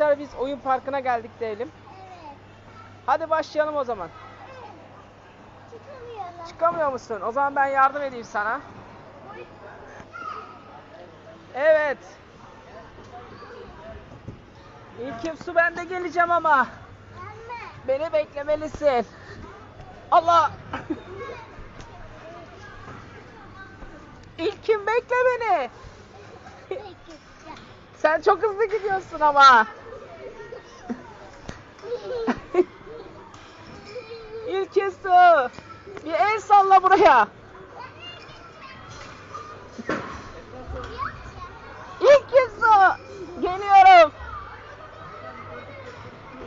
arkadaşlar biz oyun parkına geldik diyelim. Evet. Hadi başlayalım o zaman. Çıkamıyorlar. Çıkamıyor musun? O zaman ben yardım edeyim sana. Evet. İlkim su ben de geleceğim ama. Gelme. Beni beklemelisin. Allah. İlkim bekle beni. Sen çok hızlı gidiyorsun ama. İlkin su. Bir el salla buraya. İlkin su. Geliyorum.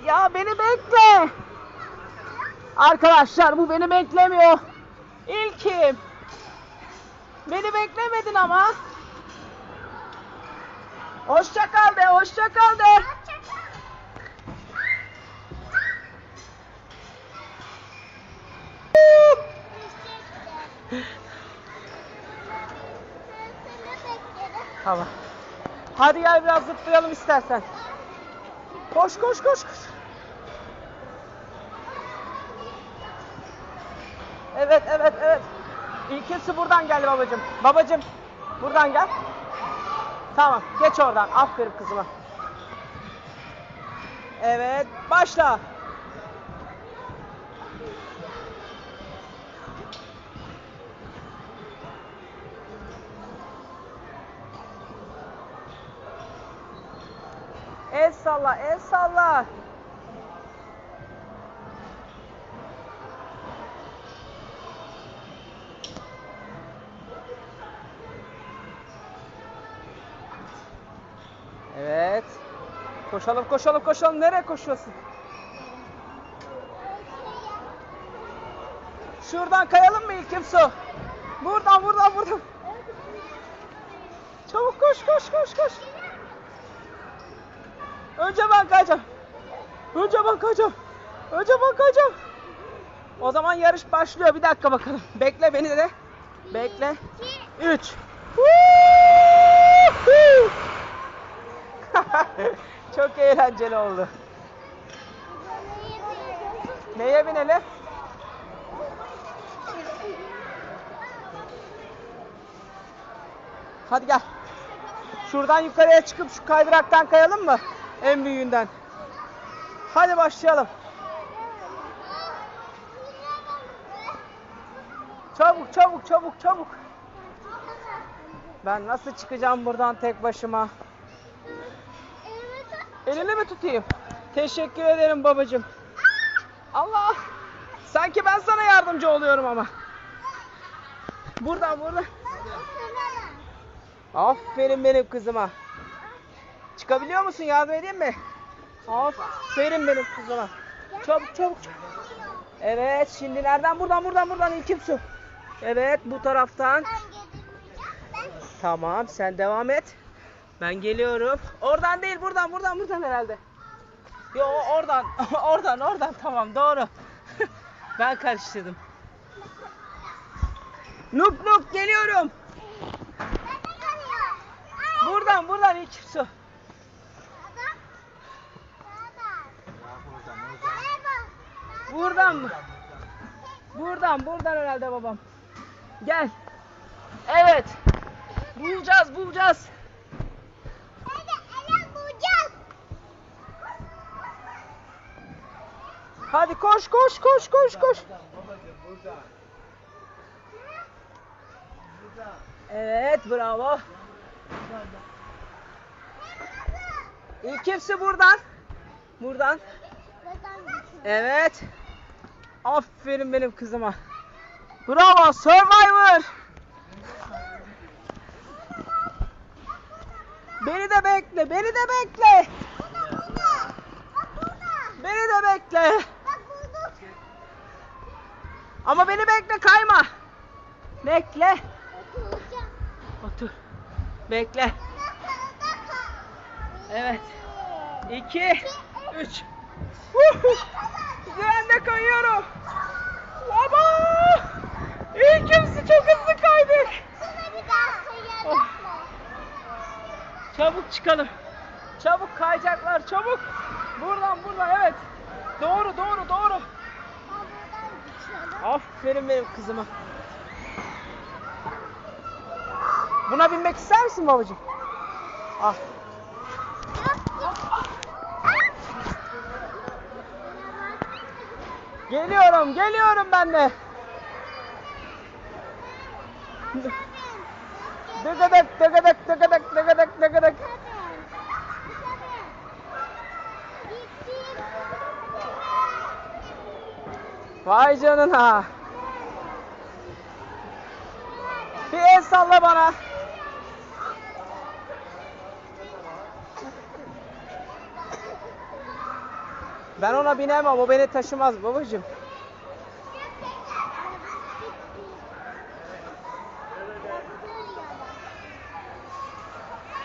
Ya beni bekle. Arkadaşlar bu beni beklemiyor. İlkim. Beni beklemedin ama. Hoşça kal de, hoşça kal de. Tamam. Hadi gel biraz zıplayalım istersen. Koş koş koş koş. Evet evet evet. İlkisi buradan geldi babacım. Babacım buradan gel. Tamam geç oradan. Aferin kızıma. Evet başla. El salla, el salla. Evet. Koşalım, koşalım, koşalım. Nereye koşuyorsun? Şuradan kayalım mı İlkim Su? Buradan, buradan, buradan. Çabuk koş, koş, koş, koş. Önce ben kayacağım. Önce ben kayacağım. Önce ben kayacağım. O zaman yarış başlıyor. Bir dakika bakalım. Bekle beni de. Bekle. 3. Çok eğlenceli oldu. Neye binelim? Hadi gel. Şuradan yukarıya çıkıp şu kaydıraktan kayalım mı? En büyüğünden. Hadi başlayalım. Çabuk çabuk çabuk çabuk. Ben nasıl çıkacağım buradan tek başıma? Elini mi tutayım? Teşekkür ederim babacığım. Allah! Sanki ben sana yardımcı oluyorum ama. Buradan buradan. Aferin benim kızıma. Çıkabiliyor musun? Yardım edeyim mi? Aferin benim kızıma. Çabuk çabuk çabuk. Evet şimdi nereden? Buradan buradan buradan İlkim su. Evet bu taraftan. Tamam sen devam et. Ben geliyorum. Oradan değil buradan buradan buradan herhalde. Yo oradan oradan oradan tamam doğru. ben karıştırdım. Nup nup geliyorum. Buradan buradan ilk su. Buradan mı? Buradan buradan herhalde babam. Gel. Evet. Bulacağız bulacağız. Hadi koş koş koş koş koş. Evet bravo. İlk hepsi buradan. Buradan. Evet. Aferin benim kızıma. Bravo Survivor. Beni de bekle, beni de bekle. Beni de bekle. Ama beni bekle kayma. Bekle. Otur. Bekle. Evet. 2 3 Ben de kayıyorum. Baba! İlkimsi çok hızlı kaydık. Oh. Çabuk çıkalım. Çabuk kayacaklar çabuk. Buradan buradan evet. Doğru doğru doğru. Aferin benim kızıma. Buna binmek ister misin babacığım? Ah. Geliyorum, geliyorum ben de. Dıgıdık, dıgıdık, dıgıdık, dıgıdık, dıgıdık. Vay canına. Bir el salla bana. Ben ona binemem, o beni taşımaz babacığım.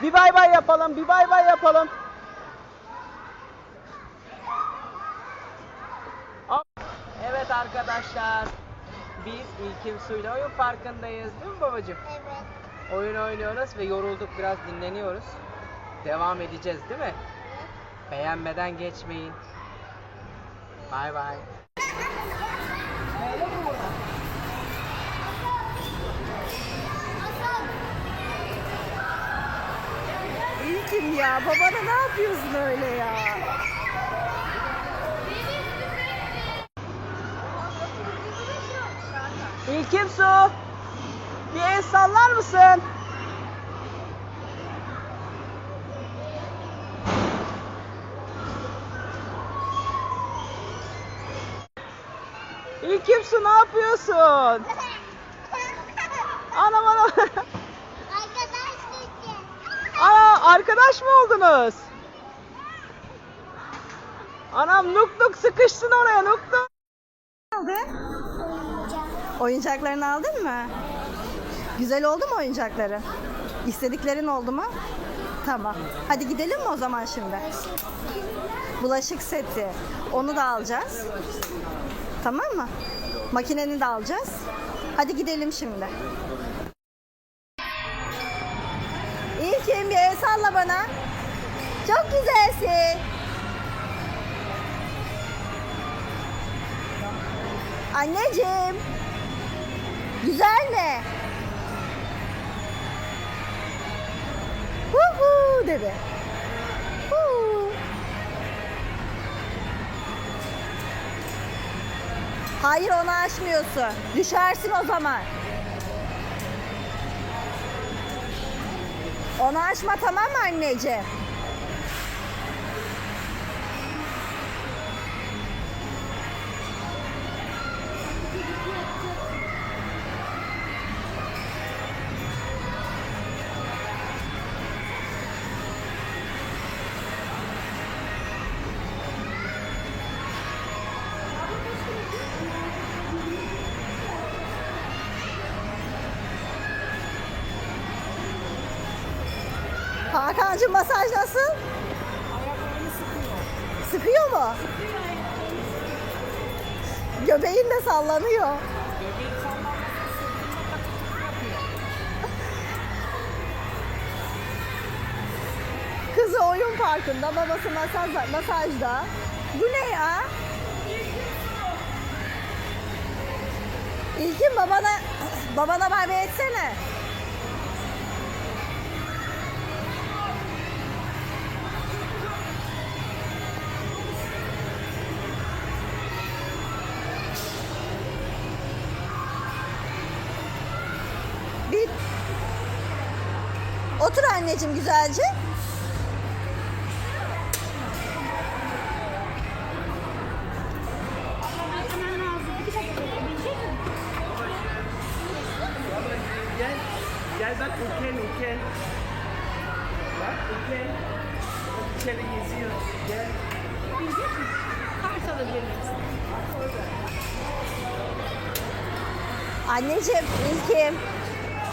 Bir bay bay yapalım, bir bay bay yapalım. Evet arkadaşlar, biz İlkim Su'yla oyun parkındayız değil mi babacığım? Evet. Oyun oynuyoruz ve yorulduk biraz dinleniyoruz. Devam edeceğiz değil mi? Beğenmeden geçmeyin. Bay. İlkim ya babana ne yapıyorsun öyle ya? İlkim Su, bir el sallar mısın? İlkim Su ne yapıyorsun? Anam anam. Arkadaş. Aa arkadaş mı oldunuz? Anam nuk nuk sıkıştın oraya nuk nuk. Aldın? Oyuncaklarını aldın mı? Güzel oldu mu oyuncakları? İstediklerin oldu mu? Tamam. Hadi gidelim mi o zaman şimdi? Bulaşık seti. Onu da alacağız. Tamam mı? Makineni de alacağız. Hadi gidelim şimdi. İlkim bir el salla bana. Çok güzelsin. Anneciğim. Güzel mi? Hu hu dedi. Hayır onu açmıyorsun. Düşersin o zaman. Onu açma tamam mı anneciğim? Hakan'cığım masaj nasıl? Sıkıyor mu? Göbeğin de sallanıyor. Kızı oyun parkında, babası masaj, masajda. Bu ne ya? İlkin babana babana haber etsene. Otur anneciğim güzelce. Gel. Gel bak Uken Uken. Bak Uken. İçeri geziyor. Gel. Anneciğim, İlkim.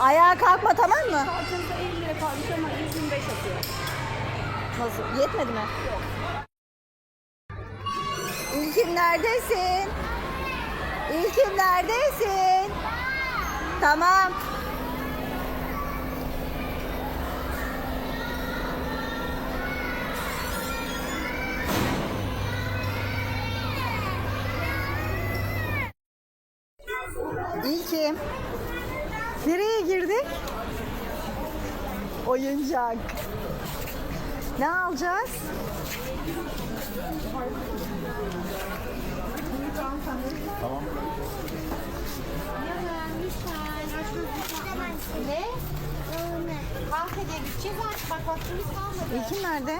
Ayağa kalkma tamam mı? Kartınızda aldınız. Yetmedi mi? Yok. İlkim neredesin? İlkim neredesin? Tamam. İlkim. Nereye girdik? Oyuncak. Ne alacağız? Ne? Kahvede gideceğiz artık. Bak vaktimiz kalmadı. İlkim nerede?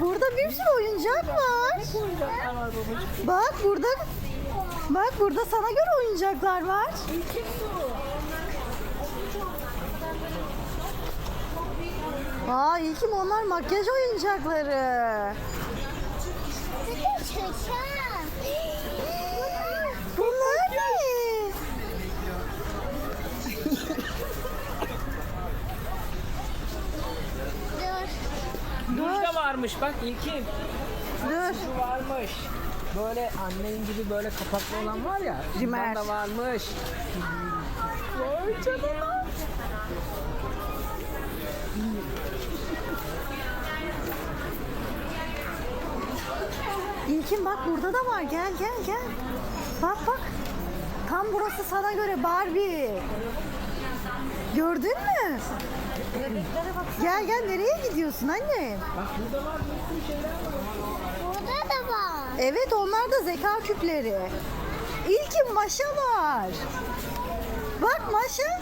Burada bir sürü oyuncak var. Bak burada. Bak burada sana göre oyuncaklar var. Aa İlkim onlar makyaj oyuncakları. Bunlar ne? Duş da varmış bak İlkim. Dur. Şu varmış. Böyle annen gibi böyle kapaklı olan var ya. Rimer. Bundan da varmış. Vay canına. İlkin bak burada da var. Gel gel gel. Bak bak. Tam burası sana göre Barbie. Gördün mü? Gel gel nereye gidiyorsun anne? Bak burada var bir sürü şeyler var. Burada da var. Evet onlar da zeka küpleri. İlkin Maşa var. Bak Maşa.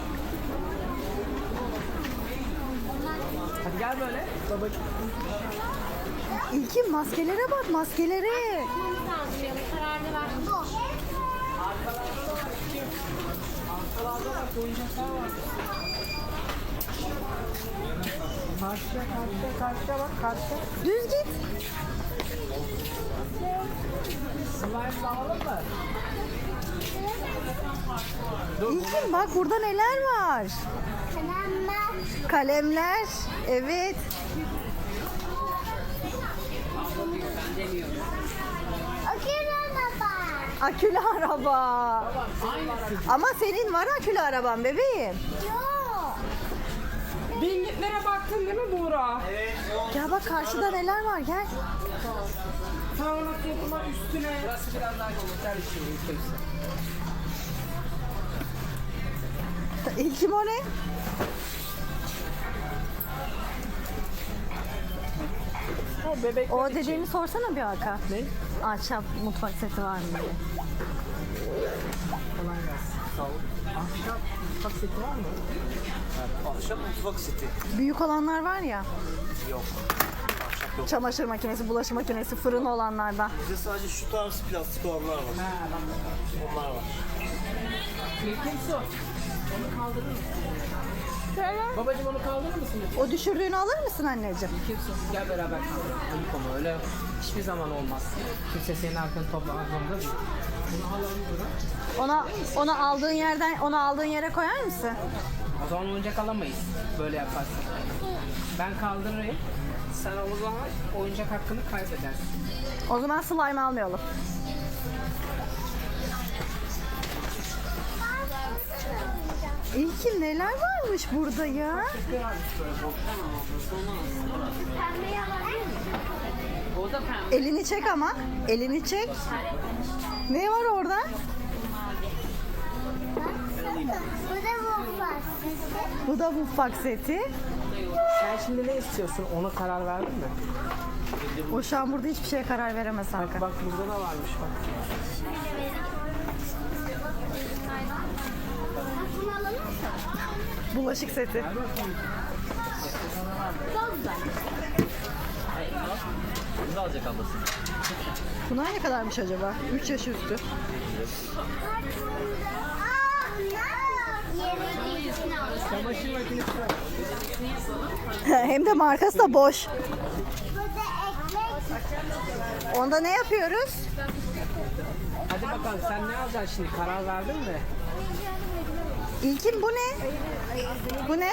Hadi gel böyle. Babacığım. İlkin maskelere bak maskelere. Kararını ver. Bu. Arkalarda bak oyuncaklar var. Karşıya karşıya karşıya bak karşıya. Düz git. Slime alalım mı? İlkin bak burada neler var. Tamam. Kalemler. Evet. Akıllı baba. Akülü araba. Ama senin var akülü araban bebeğim. Yok. Binliklere baktın değil mi Buğra? Ya bak karşıda neler var gel. Sağlık yapılan üstüne. Burası biraz daha güzel bir şey. yüksekse. İlkim o ne? O bebekler O için. dediğini sorsana bir Hakan. Ne? Ahşap mutfak seti var mı diye. Kolay gelsin. Sağ ol. Ahşap mutfak seti var mı? Ahşap mutfak seti. Büyük olanlar var ya. Yok. Ahşap yok. Çamaşır makinesi, bulaşık makinesi, fırın olanlardan. Bizde sadece şu tarz plastik olanlar var. Ha. Onlar var. Su. Onu kaldırır mısın? Babacım onu kaldırır mısın? O düşürdüğünü alır mısın anneciğim? Su. Gel beraber kaldıralım. Ayıp ama öyle hiçbir zaman olmaz. Kimse senin arkanı toplamak zorunda değil. Bunu alalım. Ona onu aldığın yerden onu aldığın yere koyar mısın? O zaman oyuncak alamayız böyle yaparsan. Ben kaldırayım. Sen o zaman oyuncak hakkını kaybedersin. O zaman slime almayalım. İlkim neler varmış burada ya? Pembeyi alabilir miyim? O da pembe. Elini çek ama. Elini çek. Ne var orada? Bu da bu var. Bu da mutfak seti. Sen şimdi ne istiyorsun? Ona karar verdin mi? O şu an burada hiçbir şeye karar veremez Bak Hakan. bak burada da varmış bak. Bunu alalım mı? Bulaşık seti. Bunu. Bunlar ne kadarmış acaba? 3 yaş üstü. Hem de markası da boş. Onda ne yapıyoruz? Hadi bakalım sen ne alacaksın şimdi? Karar verdin mi? İlkin bu ne? Bu ne?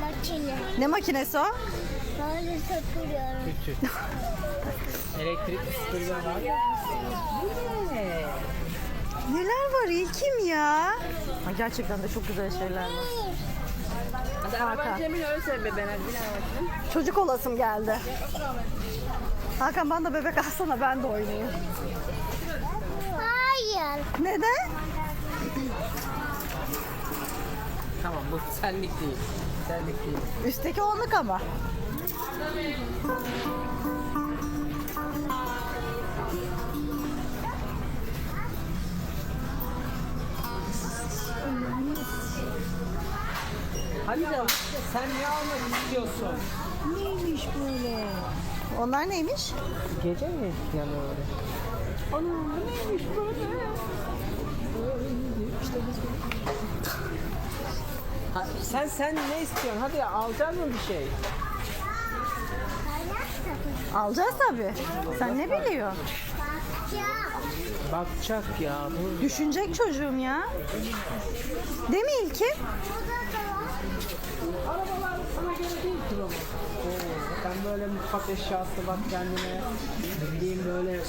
Makine. Ne makinesi o? Böyle süpürüyorum. Kötü. Elektrikli süpürge var. Bu ne? Neler var İlkim ya? Ha, gerçekten de çok güzel şeyler var. Hakan. Çocuk olasım geldi. Hakan bana da bebek alsana ben de oynayayım. Hayır. Neden? Tamam bu senlik değil. Senlik değil. Üstteki onluk ama. Hadi canım sen ne almak istiyorsun? Onlar neymiş? Gece mi yanıyor öyle? Ana neymiş böyle? Ha, sen sen ne istiyorsun? Hadi ya, alacak mı bir şey? Alacağız tabii. Sen ne biliyorsun? Bakacak ya. Dur. Düşünecek çocuğum ya. Değil mi İlkim? Arabalar sana göre değil ki baba. Oo, sen böyle mutfak eşyası bak kendine. Bildiğin böyle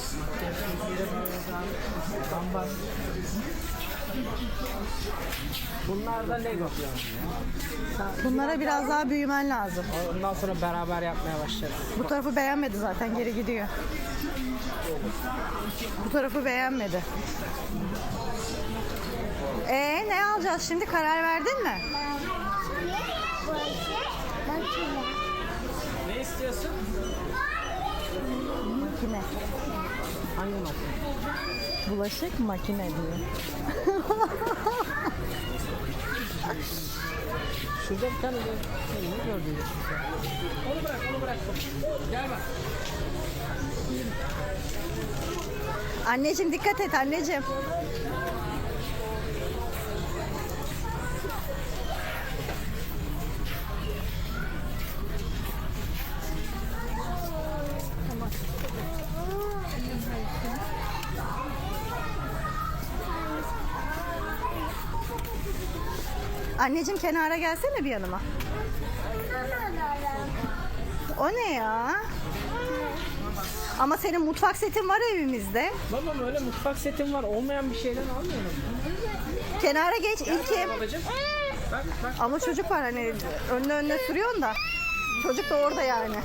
bambaş. Bunlar da Lego. Sen- Bunlara biraz daha büyümen lazım. Ondan sonra beraber yapmaya başlarız. Bu tarafı beğenmedi zaten geri gidiyor. Bu tarafı beğenmedi. Ee ne alacağız şimdi karar verdin mi? Ne istiyorsun? Makine. Hangi makine? Bulaşık makine diyor. Şurada bir tane de şey, ne gördün? Onu bırak, onu bırak. Gel bak. Anneciğim dikkat et anneciğim. Anneciğim kenara gelsene bir yanıma. O ne ya? Ama senin mutfak setin var evimizde. Babam öyle mutfak setim var. Olmayan bir şeyden almıyorum. Kenara geç İlkim. Babacım. Bak bak. Ama çocuk var hani önüne önüne sürüyorsun da. Çocuk da orada yani.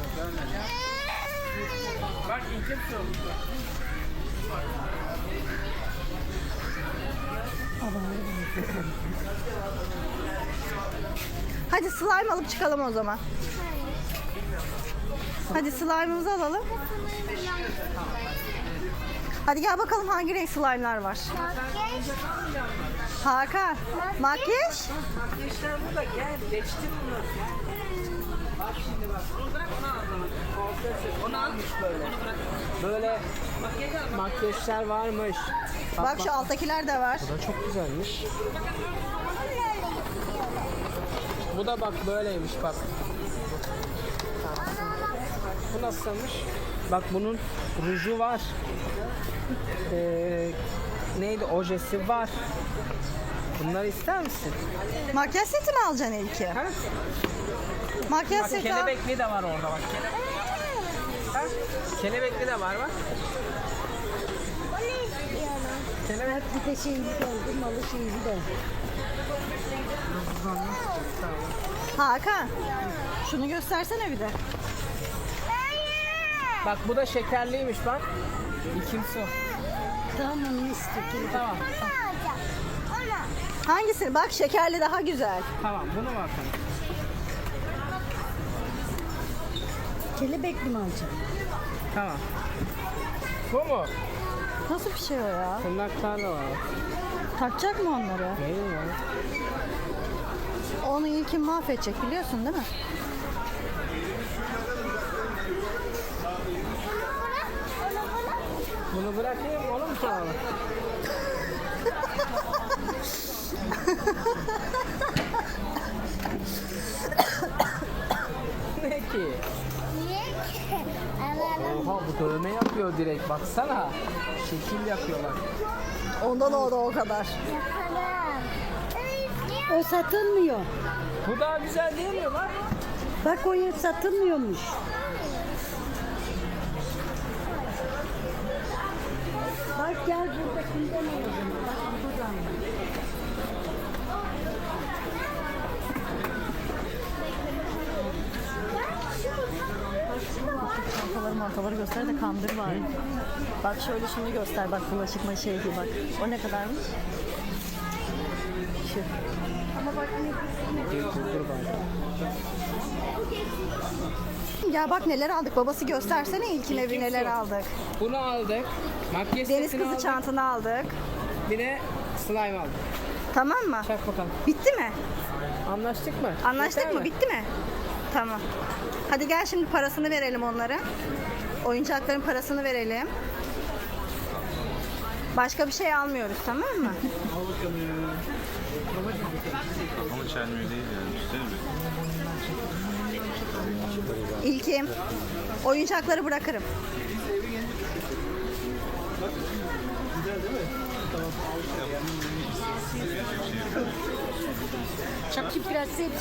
Bak ilkim şu. Hadi slime alıp çıkalım o zaman. Hadi slime'ımızı alalım. Hadi gel bakalım hangi renk slime'lar var. Hakan, makyaj? Makyajlar burada gel. Geçtim bunu. Bak şimdi bak. Onu bırak onu al. Onu almış böyle. Böyle makyajlar varmış. Bak şu alttakiler de var. Bu da çok güzelmiş. Bu da bak böyleymiş bak. Bu nasılmış? Bak bunun ruju var. Ee, neydi ojesi var. Bunları ister misin? Makyaj seti mi alacaksın ilki? Ha? Makyaj Bak seti al. kelebekli de var orada bak. Ha? Kelebekli de var bak. Kelebek Bir de şeyi geldi, malı şeyi de. Hakan, şunu göstersene bir de. Bak bu da şekerliymiş bak. İkim su. Tamam onu istiyor. Tamam. Hangisini? Bak şekerli daha güzel. Tamam bunu bakalım. Kelebekli mi alacağım? Tamam. Bu mu? Nasıl bir şey o ya? Tırnaklar da var. Takacak mı onları? Değil mi? Onu ilkin mahvedecek biliyorsun değil mi? Bunu bırakayım mu soralım? ne ki? Oha bu dövme yapıyor direkt baksana. Şekil yapıyorlar. Ondan o da o kadar. O satılmıyor. Bu daha güzel değil mi bak? Bak o yer satılmıyormuş. Bak gel buradakinden alalım. Bak buradan. Çikolataları göster de kandır bari. Bak şöyle şunu göster bak bulaşık maşayı bak. O ne kadarmış? Şu. Ya bak neler aldık. Babası göstersene ilkin evi neler aldık. Bunu aldık. Makyaj Deniz setini kızı aldık. çantanı aldık. Bir de slime aldık. Tamam mı? Çak bakalım. Bitti mi? Anlaştık mı? Anlaştık Yeter mı? Bitti mi? Tamam. Hadi gel şimdi parasını verelim onlara. Oyuncakların parasını verelim. Başka bir şey almıyoruz tamam mı? Ama çelmiyor değil yani. Üstüne mi? İlkim. Oyuncakları bırakırım.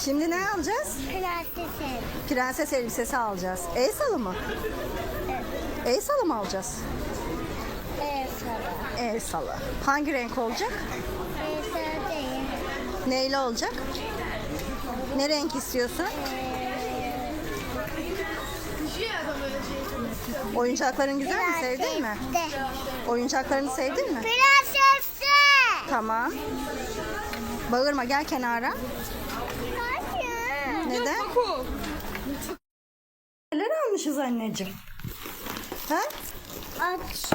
Şimdi ne alacağız? Prensesim. Prenses elbisesi alacağız. El salı mı? El salı mı alacağız? Evet sana. El salı. Hangi renk olacak? Evet sana değil. Neyle olacak? Ne renk istiyorsun? Oyuncakların güzel mi? Sevdin mi? Oyuncaklarını sevdin mi? Prensesi. Tamam. Bağırma gel kenara. Hayır. Neden? Neler almışız anneciğim? Ha? Aç.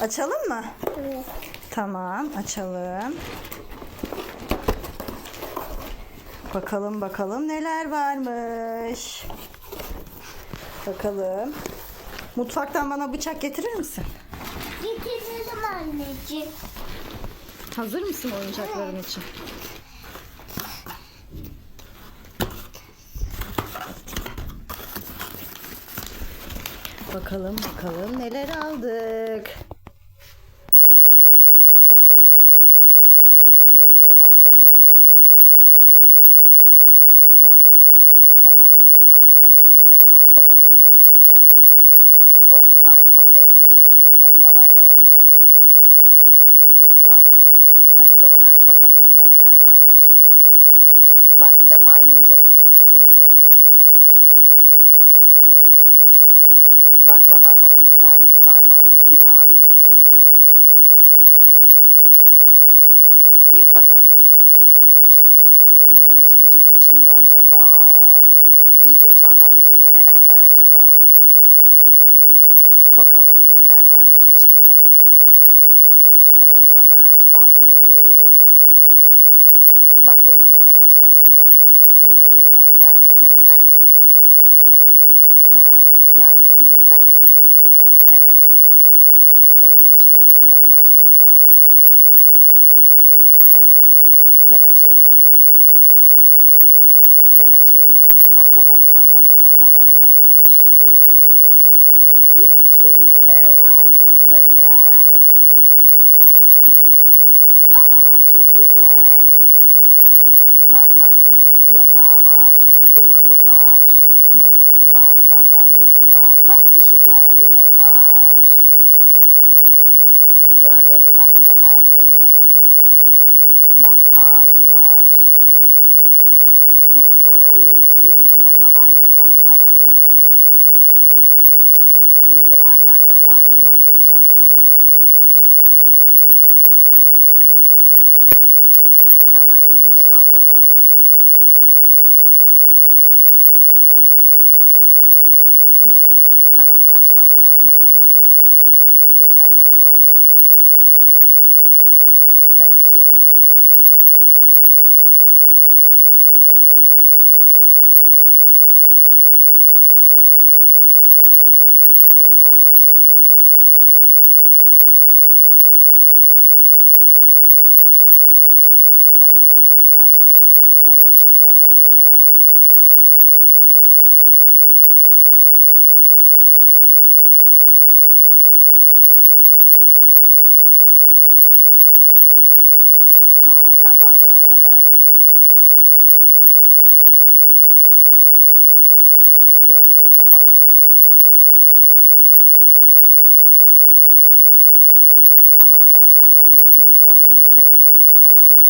Açalım mı? Evet. Tamam açalım. Bakalım bakalım neler varmış. Bakalım. Mutfaktan bana bıçak getirir misin? Getiririm anneciğim. Hazır mısın oyuncakların için? Bakalım bakalım neler aldık. Gördün mü makyaj malzemeni? He? Tamam mı? Hadi şimdi bir de bunu aç bakalım bunda ne çıkacak? O slime onu bekleyeceksin. Onu babayla yapacağız. Bu slime. Hadi bir de onu aç bakalım onda neler varmış. Bak bir de maymuncuk. İlkim. Bak baba sana iki tane slime almış. Bir mavi bir turuncu. Yırt bakalım. Neler çıkacak içinde acaba? İlkim çantanın içinde neler var acaba? Bakalım bir. Bakalım bir neler varmış içinde. Sen önce onu aç. Aferin. Bak bunu da buradan açacaksın bak. Burada yeri var. Yardım etmemi ister misin? Ama. Ha? Yardım etmemi ister misin peki? Evet. Önce dışındaki kağıdını açmamız lazım. Ama. Evet. Ben açayım mı? Ama. Ben açayım mı? Aç bakalım çantanda çantanda neler varmış. İlki neler var burada ya? Aa çok güzel. Bak bak yatağı var, dolabı var, masası var, sandalyesi var. Bak ışıkları bile var. Gördün mü? Bak bu da merdiveni. Bak ağacı var. Baksana İlkim. Bunları babayla yapalım tamam mı? İlkim aynan da var ya makyaj çantanda. Tamam mı? Güzel oldu mu? Açacağım sadece. Neyi? Tamam aç ama yapma tamam mı? Geçen nasıl oldu? Ben açayım mı? Önce bunu açmamız lazım. O yüzden açılmıyor bu. O yüzden mi açılmıyor? Tamam, açtı. Onu da o çöplerin olduğu yere at. Evet. Ha, kapalı. Gördün mü kapalı? Ama öyle açarsan dökülür. Onu birlikte yapalım. Tamam mı?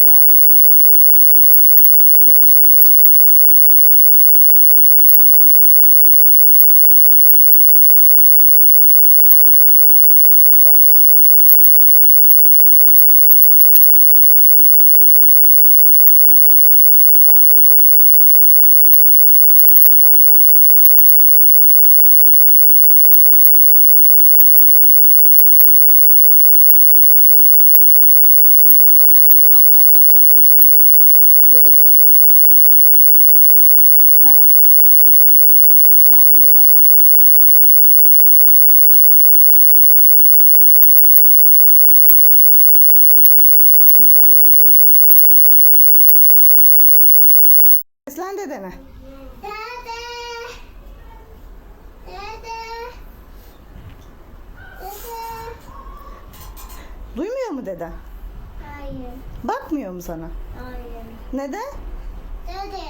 kıyafetine dökülür ve pis olur. Yapışır ve çıkmaz. Tamam mı? Aa, o ne? Ne? Mı? Evet. Olmaz. Olmaz. Olmaz. Dur. Şimdi bununla sen kimi makyaj yapacaksın şimdi? Bebeklerini mi? Ha? Kendime. Kendine. Güzel makyajı. Seslen dedene. Dede. Dede. Dede. Duymuyor mu deden? Hayır. Bakmıyor mu sana? Hayır. Neden? Dede.